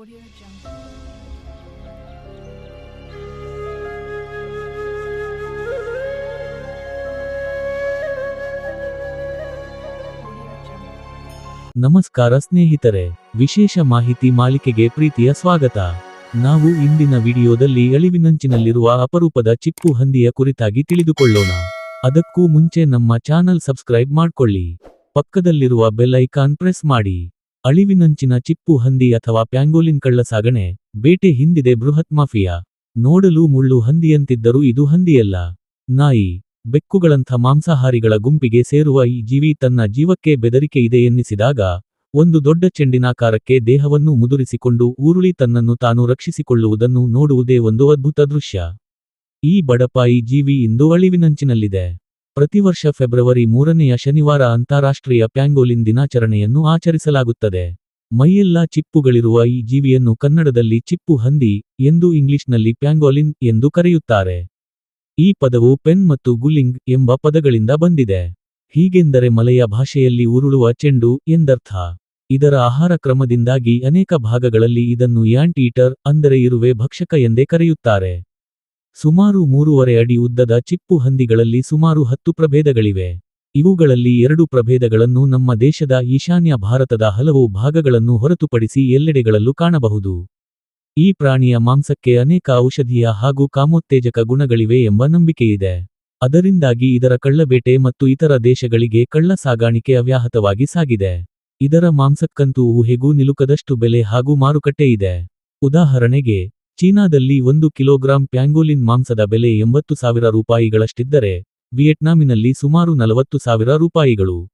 Audio Jungle. ನಮಸ್ಕಾರ ಸ್ನೇಹಿತರೆ, ವಿಶೇಷ ಮಾಹಿತಿ ಮಾಲಿಕೆಗೆ ಪ್ರೀತಿಯ ಸ್ವಾಗತ. ನಾವು ಇಂದಿನ ವಿಡಿಯೋದಲ್ಲಿ ಅಳಿವಿನಂಚಿನಲ್ಲಿರುವ ಅಪರೂಪದ ಚಿಪ್ಪು ಹಂದಿಯ ಕುರಿತಾಗಿ ತಿಳಿದುಕೊಳ್ಳೋಣ. ಅದಕ್ಕೂ ಮುಂಚೆ ನಮ್ಮ ಚಾನಲ್ ಸಬ್ಸ್ಕ್ರೈಬ್ ಮಾಡ್ಕೊಳ್ಳಿ. ಪಕ್ಕದಲ್ಲಿರುವ ಬೆಲ್ ಐಕಾನ್ ಪ್ರೆಸ್ ಮಾಡಿ. ಅಳಿವಿನಂಚಿನ ಚಿಪ್ಪು ಹಂದಿ ಅಥವಾ ಪ್ಯಾಂಗೋಲಿನ್ ಕಳ್ಳ ಸಾಗಣೆ ಬೇಟೆ ಹಿಂದಿದೆ ಬೃಹತ್ ಮಾಫಿಯಾ. ನೋಡಲು ಮುಳ್ಳು ಹಂದಿಯಂತಿದ್ದರೂ ಇದು ಹಂದಿಯಲ್ಲ. ನಾಯಿ, ಬೆಕ್ಕುಗಳಂಥ ಮಾಂಸಾಹಾರಿಗಳ ಗುಂಪಿಗೆ ಸೇರುವ ಈ ಜೀವಿ ತನ್ನ ಜೀವಕ್ಕೆ ಬೆದರಿಕೆ ಇದೆ ಎನ್ನಿಸಿದಾಗ, ಒಂದು ದೊಡ್ಡ ಚೆಂಡಿನಾಕಾರಕ್ಕೆ ದೇಹವನ್ನು ಮುದುರಿಸಿಕೊಂಡು ಉರುಳಿ ತನ್ನನ್ನು ತಾನು ರಕ್ಷಿಸಿಕೊಳ್ಳುವುದನ್ನು ನೋಡುವುದೇ ಒಂದು ಅದ್ಭುತ ದೃಶ್ಯ. ಈ ಬಡಪಾಯಿ ಜೀವಿ ಇಂದು ಅಳಿವಿನಂಚಿನಲ್ಲಿದೆ. ಪ್ರತಿವರ್ಷ ಫೆಬ್ರವರಿ ಮೂರನೆಯ ಶನಿವಾರ ಅಂತಾರಾಷ್ಟ್ರೀಯ ಪ್ಯಾಂಗೋಲಿನ್ ದಿನಾಚರಣೆಯನ್ನು ಆಚರಿಸಲಾಗುತ್ತದೆ. ಮೈಯೆಲ್ಲಾ ಚಿಪ್ಪುಗಳಿರುವ ಈ ಜೀವಿಯನ್ನು ಕನ್ನಡದಲ್ಲಿ ಚಿಪ್ಪು ಹಂದಿ ಎಂದು ಇಂಗ್ಲಿಷ್ನಲ್ಲಿ ಪ್ಯಾಂಗೋಲಿನ್ ಎಂದು ಕರೆಯುತ್ತಾರೆ. ಈ ಪದವು ಪೆನ್ ಮತ್ತು ಗುಲಿಂಗ್ ಎಂಬ ಪದಗಳಿಂದ ಬಂದಿದೆ. ಹೀಗೆಂದರೆ ಮಲೆಯ ಭಾಷೆಯಲ್ಲಿ ಉರುಳುವ ಚೆಂಡು ಎಂದರ್ಥ. ಇದರ ಆಹಾರ ಕ್ರಮದಿಂದಾಗಿ ಅನೇಕ ಭಾಗಗಳಲ್ಲಿ ಇದನ್ನು ಯಾಂಟೀಟರ್ ಅಂದರೆ ಇರುವೆ ಭಕ್ಷಕ ಎಂದೇ ಕರೆಯುತ್ತಾರೆ. ಸುಮಾರು ಮೂರುವರೆ ಅಡಿ ಉದ್ದದ ಚಿಪ್ಪು ಹಂದಿಗಳಲ್ಲಿ ಸುಮಾರು ಹತ್ತು ಪ್ರಭೇದಗಳಿವೆ. ಇವುಗಳಲ್ಲಿ ಎರಡು ಪ್ರಭೇದಗಳನ್ನು ನಮ್ಮ ದೇಶದ ಈಶಾನ್ಯ ಭಾರತದ ಹಲವು ಭಾಗಗಳನ್ನು ಹೊರತುಪಡಿಸಿ ಎಲ್ಲೆಡೆಗಳಲ್ಲೂ ಕಾಣಬಹುದು. ಈ ಪ್ರಾಣಿಯ ಮಾಂಸಕ್ಕೆ ಅನೇಕ ಔಷಧೀಯ ಹಾಗೂ ಕಾಮೋತ್ತೇಜಕ ಗುಣಗಳಿವೆ ಎಂಬ ನಂಬಿಕೆಯಿದೆ. ಅದರಿಂದಾಗಿ ಇದರ ಕಳ್ಳಬೇಟೆ ಮತ್ತು ಇತರ ದೇಶಗಳಿಗೆ ಕಳ್ಳ ಸಾಗಾಣಿಕೆ ಅವ್ಯಾಹತವಾಗಿ ಸಾಗಿದೆ. ಇದರ ಮಾಂಸಕ್ಕಂತೂ ಊಹೆಗೂ ನಿಲುಕದಷ್ಟು ಬೆಲೆ ಹಾಗೂ ಮಾರುಕಟ್ಟೆ ಇದೆ ಉದಾಹರಣೆಗೆ ಚೀನಾದಲ್ಲಿ ಒಂದು ಕಿಲೋಗ್ರಾಂ ಪ್ಯಾಂಗೋಲಿನ್ ಮಾಂಸದ ಬೆಲೆ ಎಂಬತ್ತು ಸಾವಿರ ರೂಪಾಯಿಗಳಷ್ಟಿದ್ದರೆ, ವಿಯೆಟ್ನಾಮಿನಲ್ಲಿ ಸುಮಾರು ನಲವತ್ತು ಸಾವಿರ ರೂಪಾಯಿಗಳು.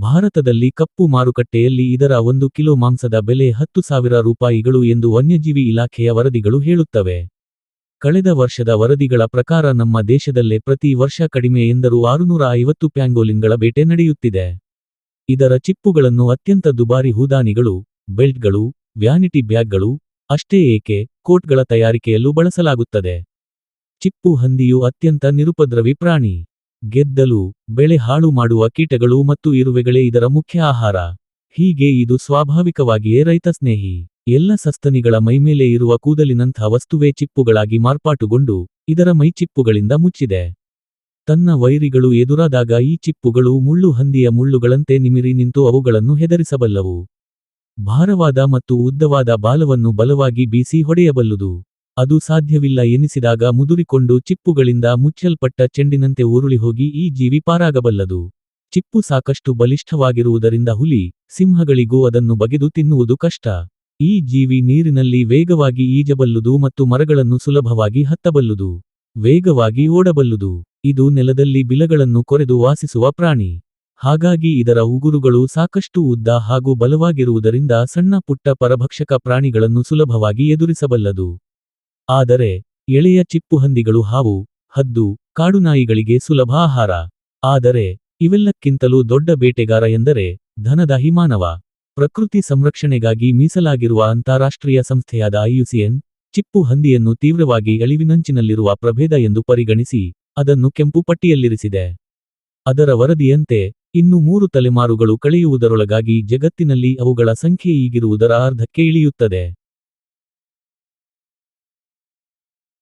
ಭಾರತದಲ್ಲಿ ಕಪ್ಪು ಮಾರುಕಟ್ಟೆಯಲ್ಲಿ ಇದರ ಒಂದು ಕಿಲೋ ಮಾಂಸದ ಬೆಲೆ ಹತ್ತು ಸಾವಿರ ರೂಪಾಯಿಗಳು ಎಂದು ವನ್ಯಜೀವಿ ಇಲಾಖೆಯ ವರದಿಗಳು ಹೇಳುತ್ತವೆ. ಕಳೆದ ವರ್ಷದ ವರದಿಗಳ ಪ್ರಕಾರ ನಮ್ಮ ದೇಶದಲ್ಲೇ ಪ್ರತಿ ವರ್ಷ ಕಡಿಮೆ ಎಂದರೂ ಆರುನೂರ ಐವತ್ತು ಪ್ಯಾಂಗೋಲಿನ್ಗಳ ಬೇಟೆ ನಡೆಯುತ್ತಿದೆ. ಇದರ ಚಿಪ್ಪುಗಳನ್ನು ಅತ್ಯಂತ ದುಬಾರಿ ಹೂದಾನಿಗಳು, ಬೆಲ್ಟ್ಗಳು, ವ್ಯಾನಿಟಿ ಬ್ಯಾಗ್ಗಳು, ಅಷ್ಟೇ ಏಕೆ ಕೋಟ್ಗಳ ತಯಾರಿಕೆಯಲ್ಲೂ ಬಳಸಲಾಗುತ್ತದೆ. ಚಿಪ್ಪು ಹಂದಿಯು ಅತ್ಯಂತ ನಿರುಪದ್ರವಿ ಪ್ರಾಣಿ. ಗೆದ್ದಲು, ಬೆಳೆ ಹಾಳು ಮಾಡುವ ಕೀಟಗಳು ಮತ್ತು ಇರುವೆಗಳೇ ಇದರ ಮುಖ್ಯ ಆಹಾರ. ಹೀಗೆ ಇದು ಸ್ವಾಭಾವಿಕವಾಗಿಯೇ ರೈತ ಸ್ನೇಹಿ. ಎಲ್ಲ ಸಸ್ತನಿಗಳ ಮೈಮೇಲೆ ಇರುವ ಕೂದಲಿನಂಥ ವಸ್ತುವೇ ಚಿಪ್ಪುಗಳಾಗಿ ಮಾರ್ಪಾಟುಗೊಂಡು, ಇದರ ಮೈಚಿಪ್ಪುಗಳಿಂದ ಮುಚ್ಚಿದೆ. ತನ್ನ ವೈರಿಗಳು ಎದುರಾದಾಗ ಈ ಚಿಪ್ಪುಗಳು ಮುಳ್ಳು ಹಂದಿಯ ಮುಳ್ಳುಗಳಂತೆ ನಿಮಿರಿ ನಿಂತು ಅವುಗಳನ್ನು ಹೆದರಿಸಬಲ್ಲವು. ಭಾರವಾದ ಮತ್ತು ಉದ್ದವಾದ ಬಾಲವನ್ನು ಬಲವಾಗಿ ಬೀಸಿ ಹೊಡೆಯಬಲ್ಲುದು. ಅದು ಸಾಧ್ಯವಿಲ್ಲ ಎನಿಸಿದಾಗ ಮುದುರಿಕೊಂಡು ಚಿಪ್ಪುಗಳಿಂದ ಮುಚ್ಚಲ್ಪಟ್ಟ ಚೆಂಡಿನಂತೆ ಉರುಳಿ ಹೋಗಿ ಈ ಜೀವಿ ಪಾರಾಗಬಲ್ಲದು. ಚಿಪ್ಪು ಸಾಕಷ್ಟು ಬಲಿಷ್ಠವಾಗಿರುವುದರಿಂದ ಹುಲಿ, ಸಿಂಹಗಳಿಗೂ ಅದನ್ನು ಬಗೆದು ತಿನ್ನುವುದು ಕಷ್ಟ. ಈ ಜೀವಿ ನೀರಿನಲ್ಲಿ ವೇಗವಾಗಿ ಈಜಬಲ್ಲುದು ಮತ್ತು ಮರಗಳನ್ನು ಸುಲಭವಾಗಿ ಹತ್ತಬಲ್ಲುದು. ವೇಗವಾಗಿ ಓಡಬಲ್ಲುದು. ಇದು ನೆಲದಲ್ಲಿ ಬಿಲಗಳನ್ನು ಕೊರೆದು ವಾಸಿಸುವ ಪ್ರಾಣಿ. ಹಾಗಾಗಿ ಇದರ ಉಗುರುಗಳು ಸಾಕಷ್ಟು ಉದ್ದ ಹಾಗೂ ಬಲವಾಗಿರುವುದರಿಂದ ಸಣ್ಣ ಪುಟ್ಟ ಪರಭಕ್ಷಕ ಪ್ರಾಣಿಗಳನ್ನು ಸುಲಭವಾಗಿ ಎದುರಿಸಬಲ್ಲದು. ಆದರೆ, ಎಳೆಯ ಚಿಪ್ಪುಹಂದಿಗಳು ಹಾವು, ಹದ್ದು ಕಾಡುನಾಯಿಗಳಿಗೆ ಸುಲಭ ಆಹಾರ. ಆದರೆ, ಇವೆಲ್ಲಕ್ಕಿಂತಲೂ ದೊಡ್ಡ ಬೇಟೆಗಾರ ಎಂದರೆ ಧನದ ಹಿಮಾನವ. ಪ್ರಕೃತಿ ಸಂರಕ್ಷಣೆಗಾಗಿ ಮೀಸಲಾಗಿರುವ ಅಂತಾರಾಷ್ಟ್ರೀಯ ಸಂಸ್ಥೆಯಾದ ಐಯುಸಿಎನ್, ಚಿಪ್ಪು ಹಂದಿಯನ್ನು ತೀವ್ರವಾಗಿ ಅಳಿವಿನಂಚಿನಲ್ಲಿರುವ ಪ್ರಭೇದ ಎಂದು ಪರಿಗಣಿಸಿ, ಅದನ್ನು ಕೆಂಪು ಪಟ್ಟಿಯಲ್ಲಿರಿಸಿದೆ. ಅದರ ವರದಿಯಂತೆ ಇನ್ನು ಮೂರು ತಲೆಮಾರುಗಳು ಕಳೆಯುವುದರೊಳಗಾಗಿ ಜಗತ್ತಿನಲ್ಲಿ ಅವುಗಳ ಸಂಖ್ಯೆ ಈಗಿರುವುದರ ಅರ್ಧಕ್ಕೆ ಇಳಿಯುತ್ತದೆ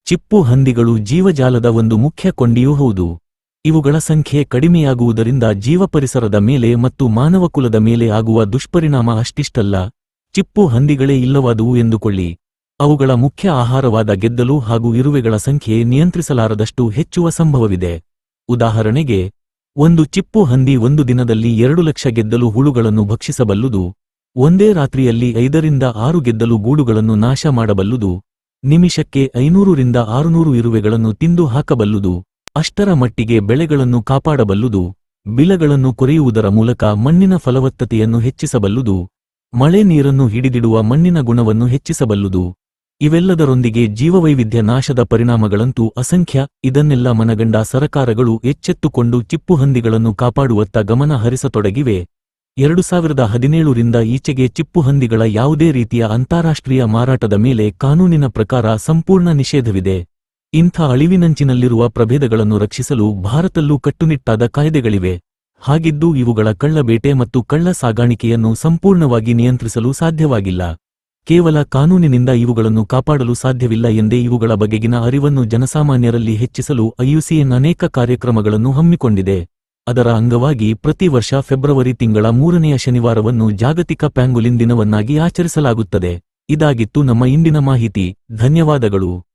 ಚಿಪ್ಪು ಹಂದಿಗಳು ಜೀವಜಾಲದ ಒಂದು ಮುಖ್ಯ ಕೊಂಡಿಯೂ ಹೌದು. ಇವುಗಳ ಸಂಖ್ಯೆ ಕಡಿಮೆಯಾಗುವುದರಿಂದ ಜೀವಪರಿಸರದ ಮೇಲೆ ಮತ್ತು ಮಾನವಕುಲದ ಮೇಲೆ ಆಗುವ ದುಷ್ಪರಿಣಾಮ ಅಷ್ಟಿಷ್ಟಲ್ಲ. ಚಿಪ್ಪು ಹಂದಿಗಳೇ ಇಲ್ಲವಾದುವು ಎಂದುಕೊಳ್ಳಿ. ಅವುಗಳ ಮುಖ್ಯ ಆಹಾರವಾದ ಗೆದ್ದಲು ಹಾಗೂ ಇರುವೆಗಳ ಸಂಖ್ಯೆ ನಿಯಂತ್ರಿಸಲಾರದಷ್ಟು ಹೆಚ್ಚುವ ಸಂಭವವಿದೆ. ಉದಾಹರಣೆಗೆ ಒಂದು ಚಿಪ್ಪು ಹಂದಿ ಒಂದು ದಿನದಲ್ಲಿ ಎರಡು ಲಕ್ಷ ಗೆದ್ದಲು ಹುಳುಗಳನ್ನು ಭಕ್ಷಿಸಬಲ್ಲುದು, ಒಂದೇ ರಾತ್ರಿಯಲ್ಲಿ ಐದರಿಂದ ಆರು ಗೆದ್ದಲು ಗೂಡುಗಳನ್ನು ನಾಶ ಮಾಡಬಲ್ಲುದು, ನಿಮಿಷಕ್ಕೆ ಐನೂರರಿಂದ ಆರುನೂರು ಇರುವೆಗಳನ್ನು ತಿಂದು ಹಾಕಬಲ್ಲುದು, ಅಷ್ಟರ ಮಟ್ಟಿಗೆ ಬೆಳೆಗಳನ್ನು ಕಾಪಾಡಬಲ್ಲುದು, ಬಿಲಗಳನ್ನು ಕೊರೆಯುವುದರ ಮೂಲಕ ಮಣ್ಣಿನ ಫಲವತ್ತತೆಯನ್ನು ಹೆಚ್ಚಿಸಬಲ್ಲುದು, ಮಳೆ ನೀರನ್ನು ಹಿಡಿದಿಡುವ ಮಣ್ಣಿನ ಗುಣವನ್ನು ಹೆಚ್ಚಿಸಬಲ್ಲುದು. ಇವೆಲ್ಲದರೊಂದಿಗೆ ಜೀವವೈವಿಧ್ಯ ನಾಶದ ಪರಿಣಾಮಗಳಂತೂ ಅಸಂಖ್ಯ. ಇದನ್ನೆಲ್ಲ ಮನಗಂಡ ಸರಕಾರಗಳು ಎಚ್ಚೆತ್ತುಕೊಂಡು ಚಿಪ್ಪುಹಂದಿಗಳನ್ನು ಕಾಪಾಡುವತ್ತ ಗಮನ ಹರಿಸತೊಡಗಿವೆ. ಎರಡು ಸಾವಿರದ ಹದಿನೇಳರಿಂದ ಈಚೆಗೆ ಚಿಪ್ಪುಹಂದಿಗಳ ಯಾವುದೇ ರೀತಿಯ ಅಂತಾರಾಷ್ಟ್ರೀಯ ಮಾರಾಟದ ಮೇಲೆ ಕಾನೂನಿನ ಪ್ರಕಾರ ಸಂಪೂರ್ಣ ನಿಷೇಧವಿದೆ. ಇಂಥ ಅಳಿವಿನಂಚಿನಲ್ಲಿರುವ ಪ್ರಭೇದಗಳನ್ನು ರಕ್ಷಿಸಲು ಭಾರತಲ್ಲೂ ಕಟ್ಟುನಿಟ್ಟಾದ ಕಾಯ್ದೆಗಳಿವೆ. ಹಾಗಿದ್ದು ಇವುಗಳ ಕಳ್ಳಬೇಟೆ ಮತ್ತು ಕಳ್ಳ ಸಾಗಾಣಿಕೆಯನ್ನು ಸಂಪೂರ್ಣವಾಗಿ ನಿಯಂತ್ರಿಸಲು ಸಾಧ್ಯವಾಗಿಲ್ಲ. ಕೇವಲ ಕಾನೂನಿನಿಂದ ಇವುಗಳನ್ನು ಕಾಪಾಡಲು ಸಾಧ್ಯವಿಲ್ಲ ಎಂದೇ ಇವುಗಳ ಬಗೆಗಿನ ಅರಿವನ್ನು ಜನಸಾಮಾನ್ಯರಲ್ಲಿ ಹೆಚ್ಚಿಸಲು ಐಯುಸಿಎನ್ ಅನೇಕ ಕಾರ್ಯಕ್ರಮಗಳನ್ನು ಹಮ್ಮಿಕೊಂಡಿದೆ. ಅದರ ಅಂಗವಾಗಿ ಪ್ರತಿ ವರ್ಷ ಫೆಬ್ರವರಿ ತಿಂಗಳ ಮೂರನೆಯ ಶನಿವಾರವನ್ನು ಜಾಗತಿಕ ಪ್ಯಾಂಗುಲಿನ್ ದಿನವನ್ನಾಗಿ ಆಚರಿಸಲಾಗುತ್ತದೆ. ಇದಾಗಿತ್ತು ನಮ್ಮ ಇಂದಿನ ಮಾಹಿತಿ. ಧನ್ಯವಾದಗಳು.